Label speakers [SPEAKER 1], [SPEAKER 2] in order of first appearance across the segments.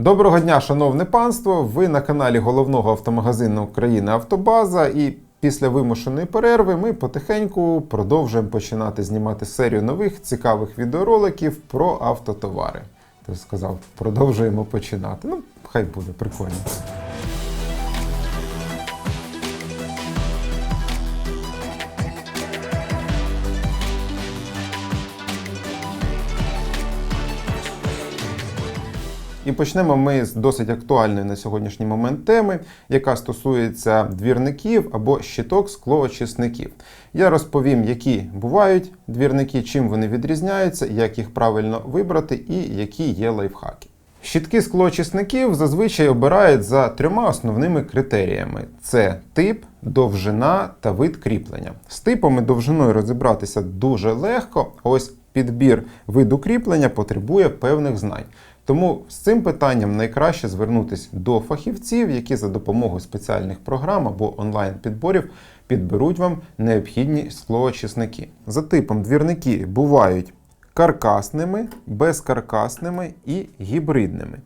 [SPEAKER 1] Доброго дня, шановне панство! Ви на каналі головного автомагазину України Автобаза. І після вимушеної перерви ми потихеньку продовжуємо починати знімати серію нових цікавих відеороликів про автотовари. Ти сказав, продовжуємо починати. Ну, хай буде, прикольно. І почнемо ми з досить актуальної на сьогоднішній момент теми, яка стосується двірників або щиток склоочисників. Я розповім, які бувають двірники, чим вони відрізняються, як їх правильно вибрати і які є лайфхаки. Щитки склоочисників зазвичай обирають за трьома основними критеріями: це тип, довжина та вид кріплення. З типом і довжиною розібратися дуже легко. Ось підбір виду кріплення потребує певних знань. Тому з цим питанням найкраще звернутися до фахівців, які за допомогою спеціальних програм або онлайн-підборів підберуть вам необхідні склоочисники. За типом двірники бувають каркасними, безкаркасними і гібридними.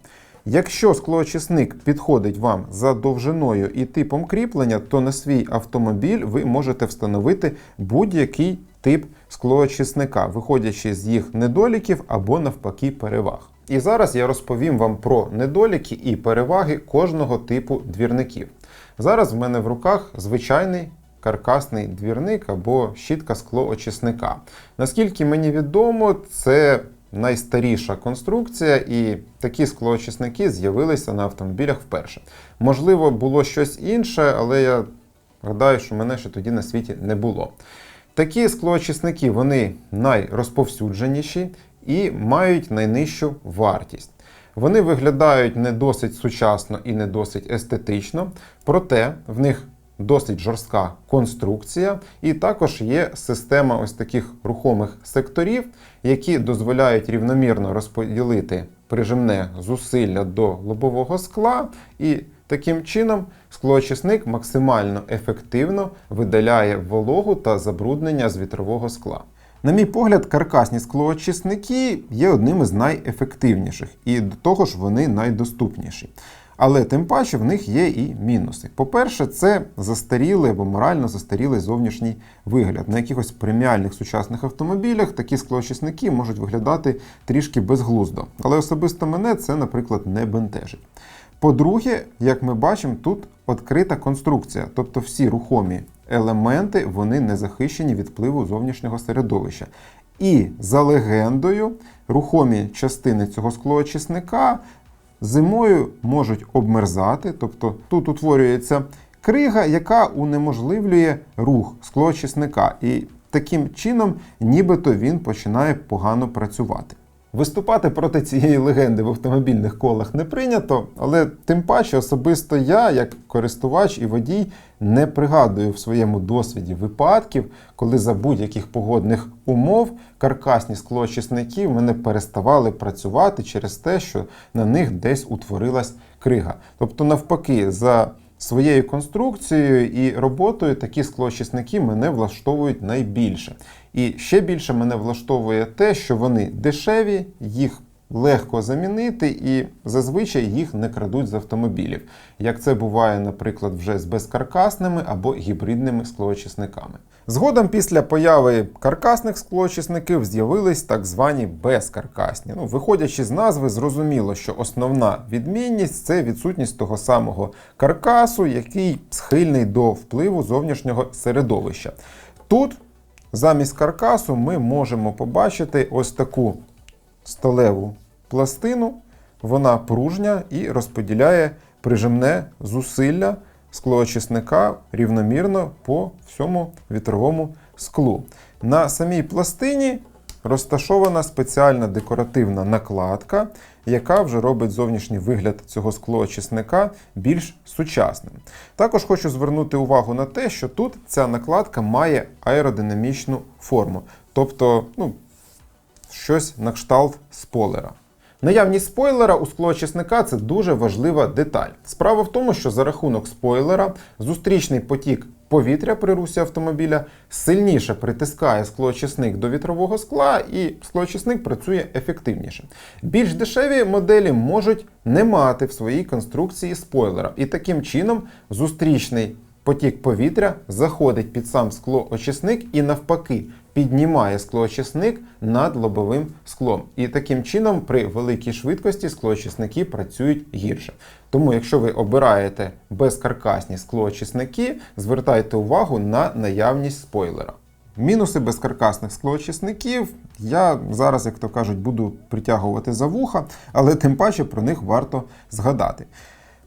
[SPEAKER 1] Якщо склоочисник підходить вам за довжиною і типом кріплення, то на свій автомобіль ви можете встановити будь-який тип склоочисника, виходячи з їх недоліків або навпаки переваг. І зараз я розповім вам про недоліки і переваги кожного типу двірників. Зараз в мене в руках звичайний каркасний двірник або щітка склоочисника. Наскільки мені відомо, це найстаріша конструкція, і такі склоочисники з'явилися на автомобілях вперше. Можливо, було щось інше, але я гадаю, що мене ще тоді на світі не було. Такі склоочисники вони найрозповсюдженіші і мають найнижчу вартість. Вони виглядають не досить сучасно і не досить естетично, проте в них досить жорстка конструкція, і також є система ось таких рухомих секторів, які дозволяють рівномірно розподілити прижимне зусилля до лобового скла, і таким чином склоочисник максимально ефективно видаляє вологу та забруднення з вітрового скла. На мій погляд, каркасні склоочисники є одним із найефективніших, і до того ж вони найдоступніші. Але тим паче в них є і мінуси. По-перше, це застарілий або морально застарілий зовнішній вигляд. На якихось преміальних сучасних автомобілях такі склоочисники можуть виглядати трішки безглуздо. Але особисто мене це, наприклад, не бентежить. По-друге, як ми бачимо, тут відкрита конструкція, тобто всі рухомі елементи вони не захищені від впливу зовнішнього середовища. І за легендою, рухомі частини цього склоочисника зимою можуть обмерзати, тобто тут утворюється крига, яка унеможливлює рух склоочисника. І таким чином, нібито він починає погано працювати. Виступати проти цієї легенди в автомобільних колах не прийнято, але тим паче особисто я, як користувач і водій, не пригадую в своєму досвіді випадків, коли за будь-яких погодних умов каркасні склоочисники в мене переставали працювати через те, що на них десь утворилась крига. Тобто, навпаки, за Своєю конструкцією і роботою такі склоочисники мене влаштовують найбільше. І ще більше мене влаштовує те, що вони дешеві, їх легко замінити і зазвичай їх не крадуть з автомобілів, як це буває, наприклад, вже з безкаркасними або гібридними склоочисниками. Згодом після появи каркасних склоочисників з'явились так звані безкаркасні. Ну, виходячи з назви, зрозуміло, що основна відмінність це відсутність того самого каркасу, який схильний до впливу зовнішнього середовища. Тут замість каркасу ми можемо побачити ось таку сталеву пластину, вона пружня і розподіляє прижимне зусилля склоочисника рівномірно по всьому вітровому склу. На самій пластині розташована спеціальна декоративна накладка, яка вже робить зовнішній вигляд цього склоочисника більш сучасним. Також хочу звернути увагу на те, що тут ця накладка має аеродинамічну форму, тобто ну, щось на кшталт спойлера. Наявність спойлера у склоочисника це дуже важлива деталь. Справа в тому, що за рахунок спойлера зустрічний потік повітря при русі автомобіля сильніше притискає склоочисник до вітрового скла, і склоочисник працює ефективніше. Більш дешеві моделі можуть не мати в своїй конструкції спойлера, і таким чином зустрічний потік повітря заходить під сам склоочисник і навпаки піднімає склоочисник над лобовим склом. І таким чином при великій швидкості склоочисники працюють гірше. Тому, якщо ви обираєте безкаркасні склоочисники, звертайте увагу на наявність спойлера. Мінуси безкаркасних склоочисників я зараз, як то кажуть, буду притягувати за вуха, але тим паче про них варто згадати.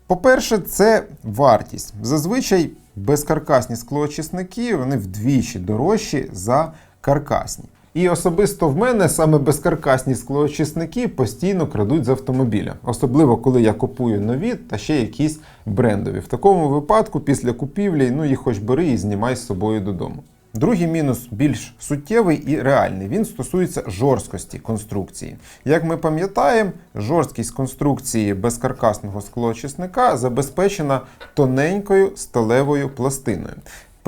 [SPEAKER 1] По-перше, це вартість. Зазвичай безкаркасні склоочисники вони вдвічі дорожчі за каркасні. І особисто в мене саме безкаркасні склоочисники постійно крадуть з автомобіля, особливо коли я купую нові та ще якісь брендові. В такому випадку, після купівлі, ну їх хоч бери і знімай з собою додому. Другий мінус більш суттєвий і реальний. Він стосується жорсткості конструкції. Як ми пам'ятаємо, жорсткість конструкції безкаркасного склоочисника забезпечена тоненькою сталевою пластиною.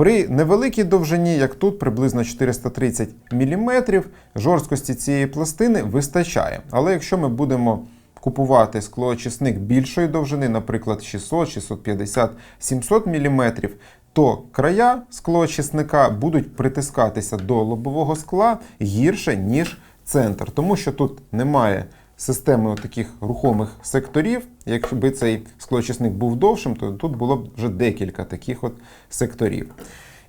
[SPEAKER 1] При невеликій довжині, як тут приблизно 430 мм, жорсткості цієї пластини вистачає. Але якщо ми будемо купувати склоочисник більшої довжини, наприклад, 600, 650, 700 мм, то края склоочисника будуть притискатися до лобового скла гірше, ніж центр, тому що тут немає системи таких рухомих секторів. Якби цей склоочисник був довшим, то тут було б вже декілька таких от секторів.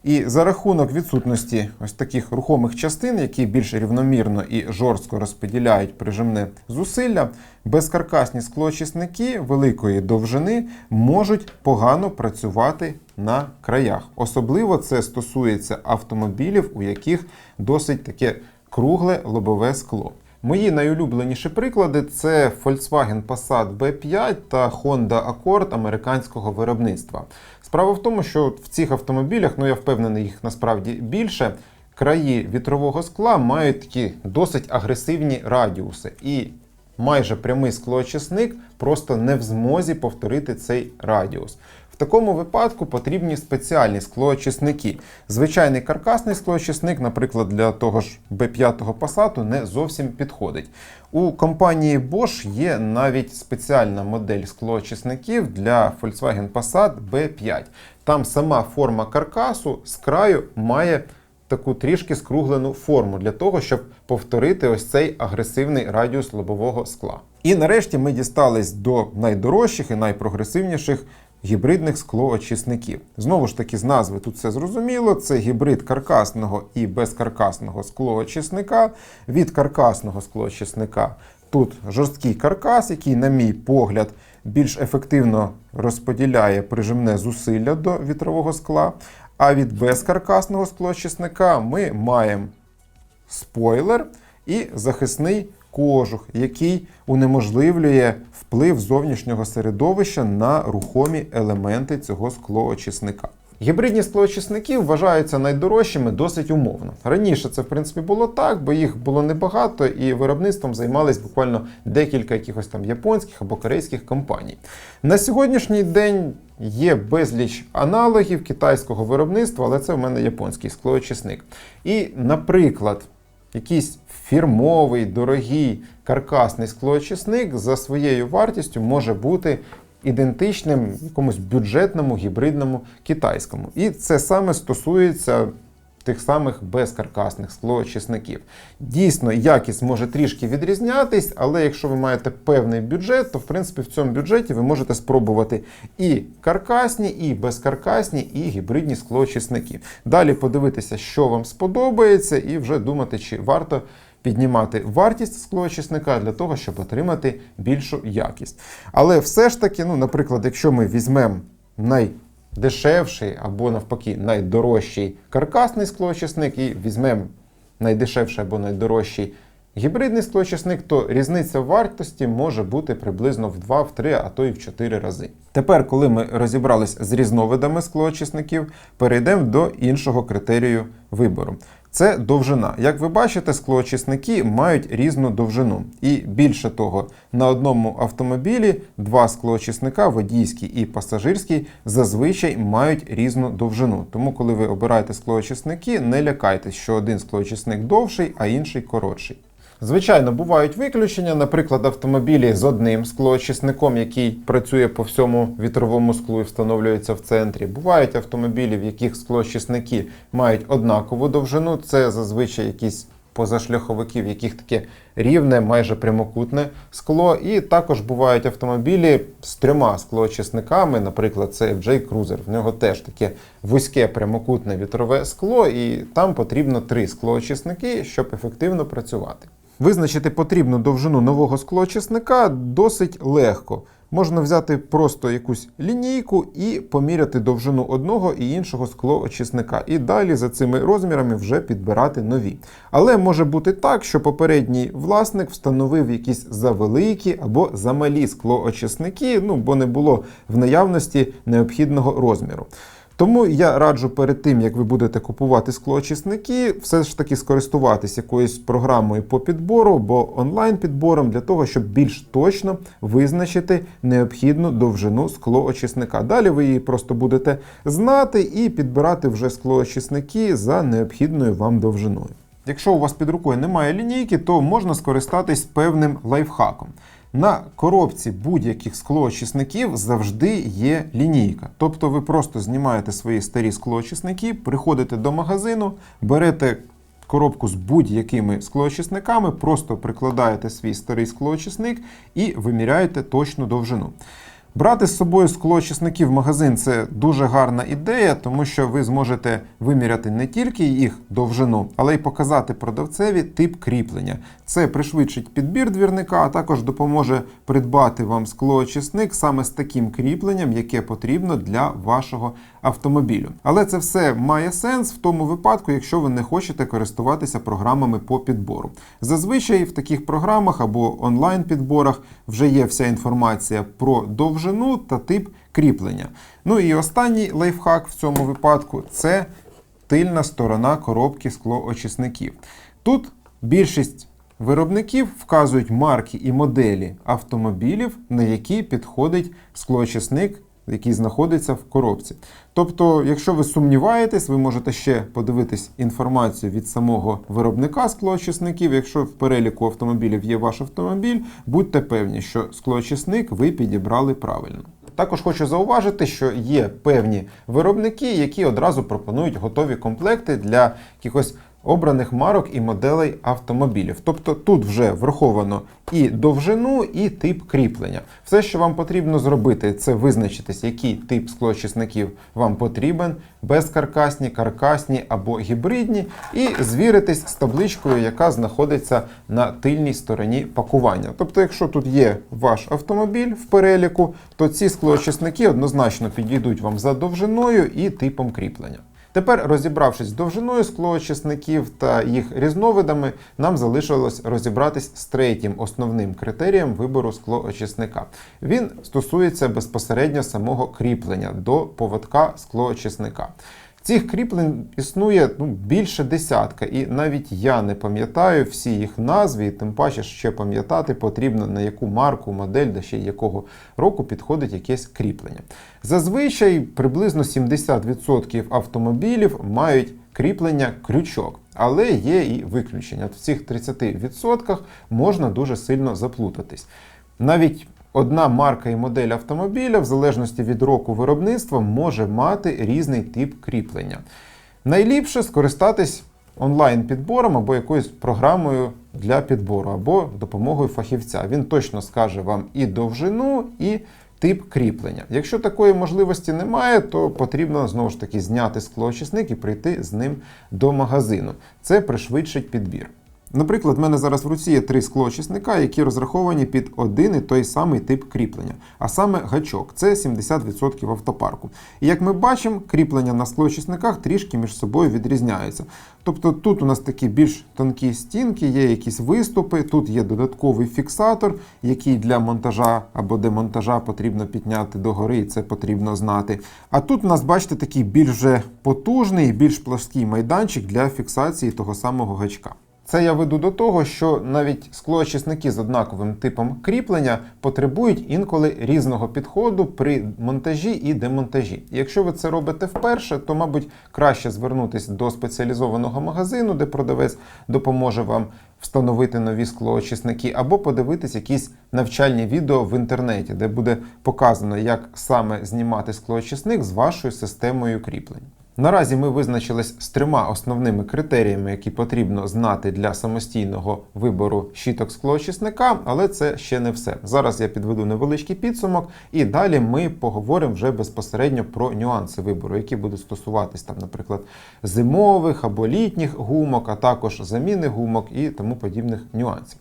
[SPEAKER 1] І за рахунок відсутності ось таких рухомих частин, які більш рівномірно і жорстко розподіляють прижимне зусилля, безкаркасні склоочисники великої довжини можуть погано працювати на краях. Особливо це стосується автомобілів, у яких досить таке кругле лобове скло. Мої найулюбленіші приклади це Volkswagen Passat B5 та Honda Accord американського виробництва. Справа в тому, що в цих автомобілях, ну я впевнений, їх насправді більше. Краї вітрового скла мають такі досить агресивні радіуси, і майже прямий склоочисник просто не в змозі повторити цей радіус. Такому випадку потрібні спеціальні склоочисники. Звичайний каркасний склоочисник, наприклад, для того ж B5 Passat не зовсім підходить. У компанії Bosch є навіть спеціальна модель склоочисників для Volkswagen Passat B5. Там сама форма каркасу з краю має таку трішки скруглену форму для того, щоб повторити ось цей агресивний радіус лобового скла. І нарешті ми дістались до найдорожчих і найпрогресивніших гібридних склоочисників. Знову ж таки, з назви тут все зрозуміло. Це гібрид каркасного і безкаркасного склоочисника. Від каркасного склоочисника тут жорсткий каркас, який, на мій погляд, більш ефективно розподіляє прижимне зусилля до вітрового скла. А від безкаркасного склоочисника ми маємо спойлер і захисний кожух, який унеможливлює вплив зовнішнього середовища на рухомі елементи цього склоочисника. Гібридні склоочисники вважаються найдорожчими досить умовно. Раніше це в принципі було так, бо їх було небагато, і виробництвом займались буквально декілька якихось там японських або корейських компаній. На сьогоднішній день є безліч аналогів китайського виробництва, але це в мене японський склоочисник. І, наприклад, якийсь фірмовий, дорогий каркасний склоочисник за своєю вартістю може бути ідентичним якомусь бюджетному гібридному китайському. І це саме стосується тих самих безкаркасних склоочисників. Дійсно, якість може трішки відрізнятись, але якщо ви маєте певний бюджет, то в принципі в цьому бюджеті ви можете спробувати і каркасні, і безкаркасні, і гібридні склоочисники. Далі подивитися, що вам сподобається, і вже думати, чи варто піднімати вартість склоочисника для того, щоб отримати більшу якість. Але все ж таки, ну, наприклад, якщо ми візьмемо найдешевший або навпаки найдорожчий каркасний склоочисник і візьмемо найдешевший або найдорожчий гібридний склоочисник, то різниця вартості може бути приблизно в 2, в 3, а то і в 4 рази. Тепер, коли ми розібрались з різновидами склоочисників, перейдемо до іншого критерію вибору. Це довжина. Як ви бачите, склоочисники мають різну довжину. І більше того, на одному автомобілі два склоочисника, водійський і пасажирський, зазвичай мають різну довжину. Тому, коли ви обираєте склоочисники, не лякайтесь, що один склоочисник довший, а інший коротший. Звичайно, бувають виключення, наприклад, автомобілі з одним склоочисником, який працює по всьому вітровому склу і встановлюється в центрі. Бувають автомобілі, в яких склоочисники мають однакову довжину. Це зазвичай якісь позашляховики, в яких таке рівне, майже прямокутне скло. І також бувають автомобілі з трьома склоочисниками, наприклад, це FJ Cruiser. В нього теж таке вузьке прямокутне вітрове скло, і там потрібно три склоочисники, щоб ефективно працювати. Визначити потрібну довжину нового склоочисника досить легко. Можна взяти просто якусь лінійку і поміряти довжину одного і іншого склоочисника. І далі за цими розмірами вже підбирати нові. Але може бути так, що попередній власник встановив якісь завеликі або замалі склоочисники, ну бо не було в наявності необхідного розміру. Тому я раджу перед тим, як ви будете купувати склоочисники, все ж таки скористуватись якоюсь програмою по підбору або онлайн-підбором для того, щоб більш точно визначити необхідну довжину склоочисника. Далі ви її просто будете знати і підбирати вже склоочисники за необхідною вам довжиною. Якщо у вас під рукою немає лінійки, то можна скористатись певним лайфхаком. На коробці будь-яких склоочисників завжди є лінійка. Тобто ви просто знімаєте свої старі склоочисники, приходите до магазину, берете коробку з будь-якими склоочисниками, просто прикладаєте свій старий склоочисник і виміряєте точну довжину. Брати з собою склоочисники в магазин це дуже гарна ідея, тому що ви зможете виміряти не тільки їх довжину, але й показати продавцеві тип кріплення. Це пришвидшить підбір двірника, а також допоможе придбати вам склоочисник саме з таким кріпленням, яке потрібно для вашого автомобілю. Але це все має сенс в тому випадку, якщо ви не хочете користуватися програмами по підбору. Зазвичай в таких програмах або онлайн-підборах вже є вся інформація про довжину та тип кріплення. Ну і останній лайфхак в цьому випадку це тильна сторона коробки склоочисників. Тут більшість виробників вказують марки і моделі автомобілів, на які підходить склоочисник який знаходиться в коробці. Тобто, якщо ви сумніваєтесь, ви можете ще подивитись інформацію від самого виробника склоочисників. Якщо в переліку автомобілів є ваш автомобіль, будьте певні, що склоочисник ви підібрали правильно. Також хочу зауважити, що є певні виробники, які одразу пропонують готові комплекти для якихось обраних марок і моделей автомобілів. Тобто тут вже враховано і довжину, і тип кріплення. Все, що вам потрібно зробити, це визначитись, який тип склоочисників вам потрібен, безкаркасні, каркасні або гібридні, і звіритись з табличкою, яка знаходиться на тильній стороні пакування. Тобто, якщо тут є ваш автомобіль в переліку, то ці склоочисники однозначно підійдуть вам за довжиною і типом кріплення. Тепер, розібравшись довжиною склоочисників та їх різновидами, нам залишилось розібратись з третім основним критерієм вибору склоочисника. Він стосується безпосередньо самого кріплення до поводка склоочисника. Цих кріплень існує ну, більше десятка, і навіть я не пам'ятаю всі їх назви, і тим паче ще пам'ятати потрібно на яку марку, модель, де ще якого року підходить якесь кріплення. Зазвичай приблизно 70% автомобілів мають кріплення крючок, але є і виключення. В цих 30% можна дуже сильно заплутатись. Навіть Одна марка і модель автомобіля, в залежності від року виробництва, може мати різний тип кріплення. Найліпше скористатись онлайн-підбором або якоюсь програмою для підбору, або допомогою фахівця. Він точно скаже вам і довжину, і тип кріплення. Якщо такої можливості немає, то потрібно знову ж таки зняти склоочисник і прийти з ним до магазину. Це пришвидшить підбір. Наприклад, в мене зараз в руці є три склоочисника, які розраховані під один і той самий тип кріплення, а саме гачок це 70% автопарку. І як ми бачимо, кріплення на склоочисниках трішки між собою відрізняються. Тобто тут у нас такі більш тонкі стінки, є якісь виступи, тут є додатковий фіксатор, який для монтажа або демонтажа потрібно підняти догори, і це потрібно знати. А тут у нас, бачите, такий більш вже потужний, більш плаский майданчик для фіксації того самого гачка. Це я веду до того, що навіть склоочисники з однаковим типом кріплення потребують інколи різного підходу при монтажі і демонтажі. Якщо ви це робите вперше, то, мабуть, краще звернутися до спеціалізованого магазину, де продавець допоможе вам встановити нові склоочисники, або подивитись якісь навчальні відео в інтернеті, де буде показано, як саме знімати склоочисник з вашою системою кріплень. Наразі ми визначились з трьома основними критеріями, які потрібно знати для самостійного вибору щіток склоочисника, але це ще не все. Зараз я підведу невеличкий підсумок, і далі ми поговоримо вже безпосередньо про нюанси вибору, які будуть стосуватись там, наприклад, зимових або літніх гумок, а також заміни гумок і тому подібних нюансів.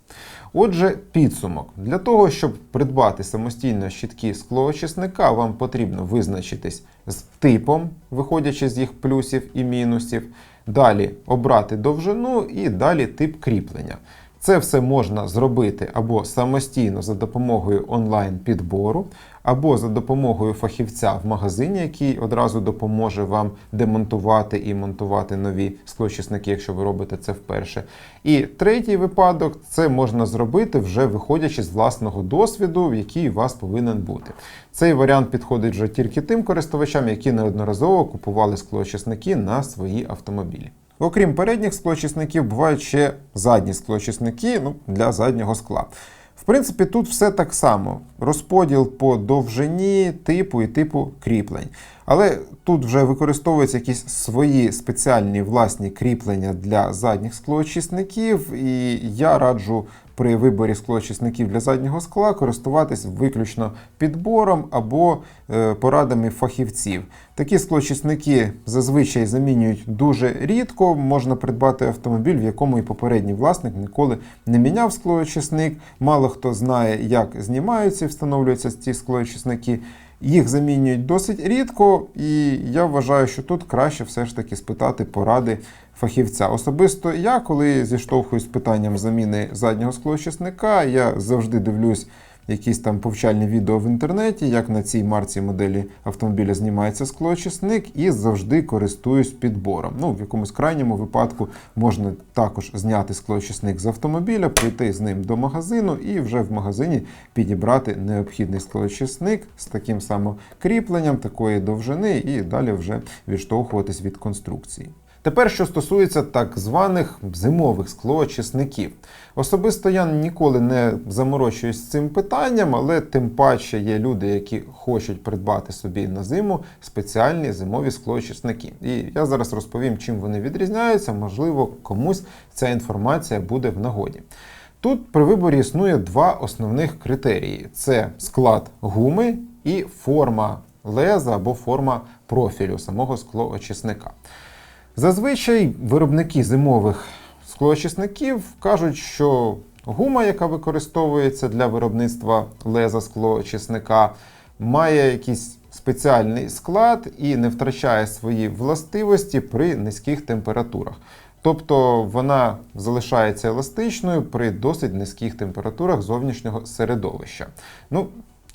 [SPEAKER 1] Отже, підсумок. Для того, щоб придбати самостійно щітки склоочисника, вам потрібно визначитись з типом, виходячи з їх плюсів і мінусів. Далі обрати довжину і далі тип кріплення. Це все можна зробити або самостійно за допомогою онлайн-підбору, або за допомогою фахівця в магазині, який одразу допоможе вам демонтувати і монтувати нові склочисники, якщо ви робите це вперше. І третій випадок це можна зробити вже виходячи з власного досвіду, який у вас повинен бути. Цей варіант підходить вже тільки тим користувачам, які неодноразово купували склоочисники на свої автомобілі. Окрім передніх склочисників, бувають ще задні склочисники ну, для заднього скла. В принципі, тут все так само: розподіл по довжині, типу і типу кріплень. Але тут вже використовуються якісь свої спеціальні власні кріплення для задніх склоочисників, і я раджу при виборі склоочисників для заднього скла користуватись виключно підбором або е, порадами фахівців. Такі склоочисники зазвичай замінюють дуже рідко. Можна придбати автомобіль, в якому і попередній власник ніколи не міняв склоочисник. Мало хто знає, як знімаються і встановлюються ці склоочисники. Їх замінюють досить рідко, і я вважаю, що тут краще все ж таки спитати поради фахівця. Особисто я, коли зіштовхуюсь з питанням заміни заднього склоочисника, я завжди дивлюсь якісь там повчальні відео в інтернеті, як на цій марці моделі автомобіля знімається склоочисник, і завжди користуюсь підбором. Ну, в якомусь крайньому випадку можна також зняти склоочисник з автомобіля, прийти з ним до магазину і вже в магазині підібрати необхідний склоочисник з таким самим кріпленням, такої довжини, і далі вже відштовхуватись від конструкції. Тепер, що стосується так званих зимових склоочисників. Особисто я ніколи не заморочуюсь цим питанням, але тим паче є люди, які хочуть придбати собі на зиму спеціальні зимові склоочисники. І я зараз розповім, чим вони відрізняються, можливо, комусь ця інформація буде в нагоді. Тут при виборі існує два основних критерії: це склад гуми і форма леза або форма профілю самого склоочисника. Зазвичай виробники зимових склоочисників кажуть, що гума, яка використовується для виробництва леза склоочисника, має якийсь спеціальний склад і не втрачає свої властивості при низьких температурах. Тобто вона залишається еластичною при досить низьких температурах зовнішнього середовища. Ну,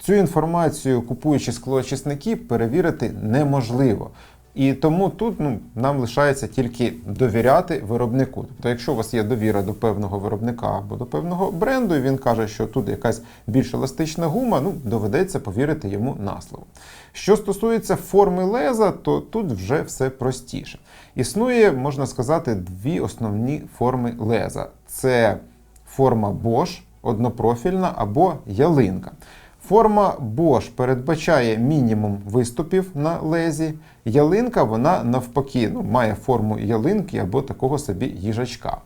[SPEAKER 1] Цю інформацію, купуючи склоочисники, перевірити неможливо. І тому тут ну, нам лишається тільки довіряти виробнику. Тобто, якщо у вас є довіра до певного виробника або до певного бренду, і він каже, що тут якась більш еластична гума, ну доведеться повірити йому на слово. Що стосується форми леза, то тут вже все простіше. Існує, можна сказати, дві основні форми леза: це форма Bosch, однопрофільна або ялинка. Форма Bosch передбачає мінімум виступів на лезі. Ялинка, вона навпаки, ну, має форму ялинки або такого собі їжачка.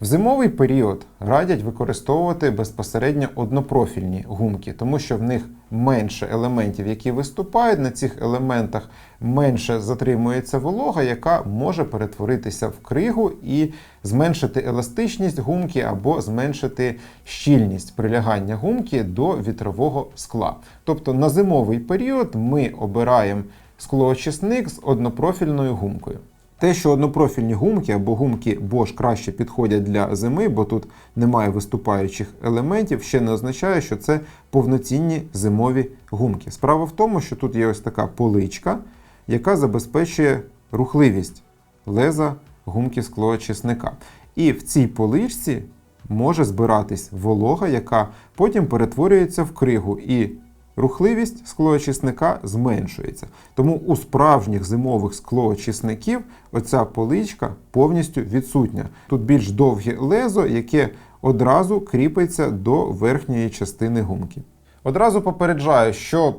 [SPEAKER 1] В зимовий період радять використовувати безпосередньо однопрофільні гумки, тому що в них менше елементів, які виступають. На цих елементах менше затримується волога, яка може перетворитися в кригу і зменшити еластичність гумки або зменшити щільність прилягання гумки до вітрового скла. Тобто на зимовий період ми обираємо склоочисник з однопрофільною гумкою. Те, що однопрофільні гумки або гумки Bosch краще підходять для зими, бо тут немає виступаючих елементів, ще не означає, що це повноцінні зимові гумки. Справа в тому, що тут є ось така поличка, яка забезпечує рухливість леза гумки склоочисника. І в цій поличці може збиратись волога, яка потім перетворюється в кригу. І рухливість склоочисника зменшується. Тому у справжніх зимових склоочисників оця поличка повністю відсутня. Тут більш довге лезо, яке одразу кріпиться до верхньої частини гумки. Одразу попереджаю, що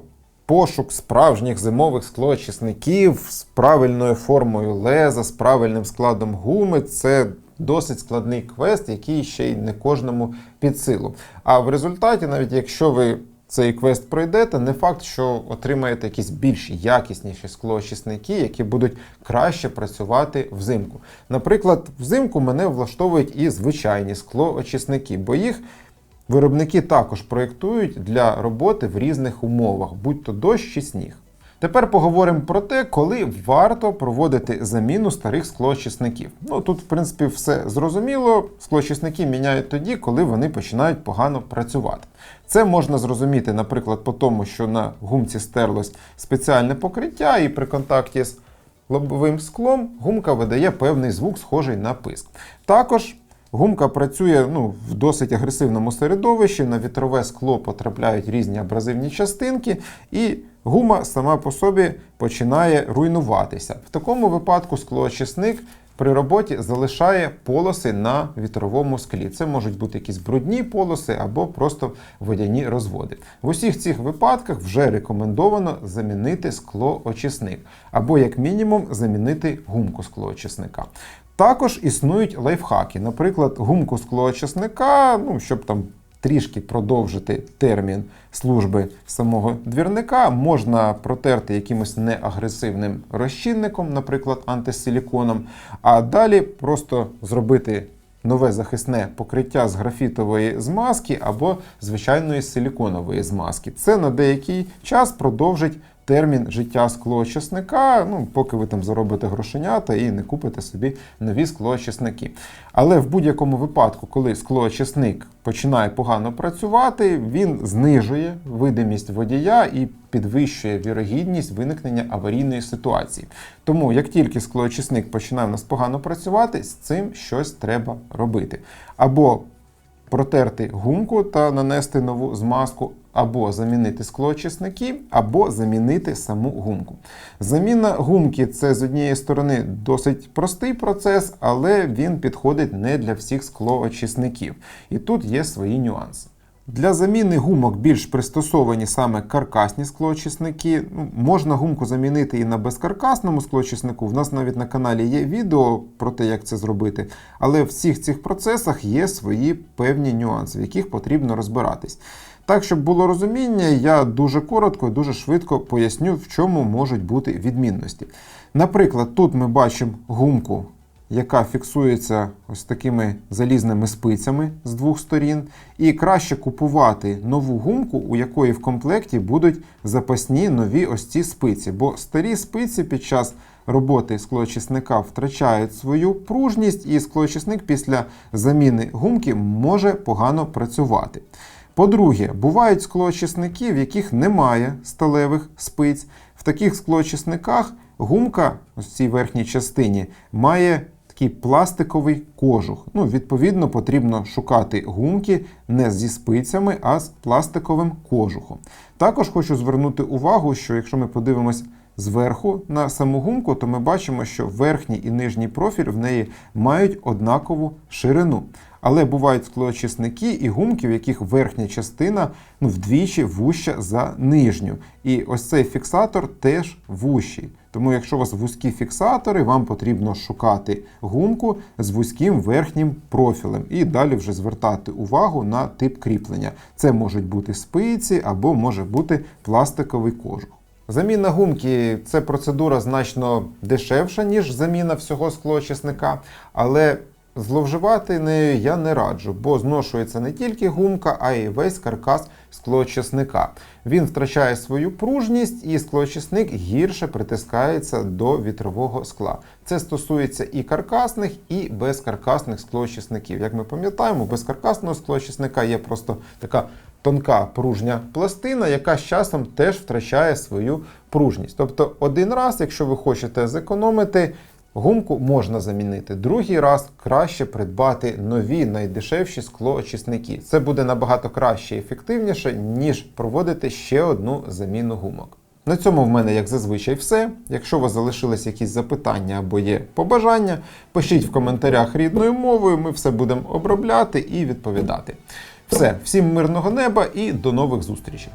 [SPEAKER 1] пошук справжніх зимових склоочисників з правильною формою леза, з правильним складом гуми це досить складний квест, який ще й не кожному під силу. А в результаті, навіть якщо ви цей квест пройдете, не факт, що отримаєте якісь більш якісніші склоочисники, які будуть краще працювати взимку. Наприклад, взимку мене влаштовують і звичайні склоочисники, бо їх виробники також проєктують для роботи в різних умовах, будь то дощ чи сніг. Тепер поговоримо про те, коли варто проводити заміну старих склоочисників. Ну тут, в принципі, все зрозуміло. Склоочисники міняють тоді, коли вони починають погано працювати. Це можна зрозуміти, наприклад, по тому, що на гумці стерлось спеціальне покриття, і при контакті з лобовим склом гумка видає певний звук, схожий на писк. Також Гумка працює ну, в досить агресивному середовищі, на вітрове скло потрапляють різні абразивні частинки, і гума сама по собі починає руйнуватися. В такому випадку склоочисник при роботі залишає полоси на вітровому склі. Це можуть бути якісь брудні полоси або просто водяні розводи. В усіх цих випадках вже рекомендовано замінити склоочисник, або, як мінімум, замінити гумку склоочисника. Також існують лайфхаки, наприклад, гумку склоочисника, ну, щоб там трішки продовжити термін служби самого двірника, можна протерти якимось неагресивним розчинником, наприклад, антисиліконом, а далі просто зробити нове захисне покриття з графітової змазки або звичайної силіконової змазки. Це на деякий час продовжить термін життя склоочисника, ну, поки ви там заробите грошенята і не купите собі нові склоочисники. Але в будь-якому випадку, коли склоочисник починає погано працювати, він знижує видимість водія і підвищує вірогідність виникнення аварійної ситуації. Тому, як тільки склоочисник починає в нас погано працювати, з цим щось треба робити. Або протерти гумку та нанести нову змазку, або замінити склоочисники, або замінити саму гумку. Заміна гумки це з однієї сторони досить простий процес, але він підходить не для всіх склоочисників. І тут є свої нюанси. Для заміни гумок більш пристосовані саме каркасні склоочисники. Ну, Можна гумку замінити і на безкаркасному склоочиснику. В нас навіть на каналі є відео про те, як це зробити. Але в всіх цих процесах є свої певні нюанси, в яких потрібно розбиратись. Так, щоб було розуміння, я дуже коротко і дуже швидко поясню, в чому можуть бути відмінності. Наприклад, тут ми бачимо гумку яка фіксується ось такими залізними спицями з двох сторін. І краще купувати нову гумку, у якої в комплекті будуть запасні нові ось ці спиці. Бо старі спиці під час роботи склоочисника втрачають свою пружність, і склоочисник після заміни гумки може погано працювати. По-друге, бувають склоочисники, в яких немає сталевих спиць. В таких склоочисниках гумка, ось цій верхній частині, має такий пластиковий кожух. Ну, Відповідно, потрібно шукати гумки не зі спицями, а з пластиковим кожухом. Також хочу звернути увагу, що якщо ми подивимось зверху на саму гумку, то ми бачимо, що верхній і нижній профіль в неї мають однакову ширину. Але бувають склоочисники і гумки, в яких верхня частина ну, вдвічі вуща за нижню. І ось цей фіксатор теж вущий. Тому, якщо у вас вузькі фіксатори, вам потрібно шукати гумку з вузьким верхнім профілем і далі вже звертати увагу на тип кріплення. Це можуть бути спиці або може бути пластиковий кожух. Заміна гумки це процедура значно дешевша, ніж заміна всього склоочисника, але зловживати нею я не раджу, бо зношується не тільки гумка, а й весь каркас склоочисника. Він втрачає свою пружність, і склоочисник гірше притискається до вітрового скла. Це стосується і каркасних, і безкаркасних склоочисників. Як ми пам'ятаємо, безкаркасного склоочисника є просто така тонка пружня пластина, яка з часом теж втрачає свою пружність. Тобто, один раз, якщо ви хочете зекономити, гумку можна замінити. Другий раз краще придбати нові найдешевші склоочисники. Це буде набагато краще і ефективніше, ніж проводити ще одну заміну гумок. На цьому в мене, як зазвичай, все. Якщо у вас залишились якісь запитання або є побажання, пишіть в коментарях рідною мовою, ми все будемо обробляти і відповідати. Все, всім мирного неба і до нових зустрічей!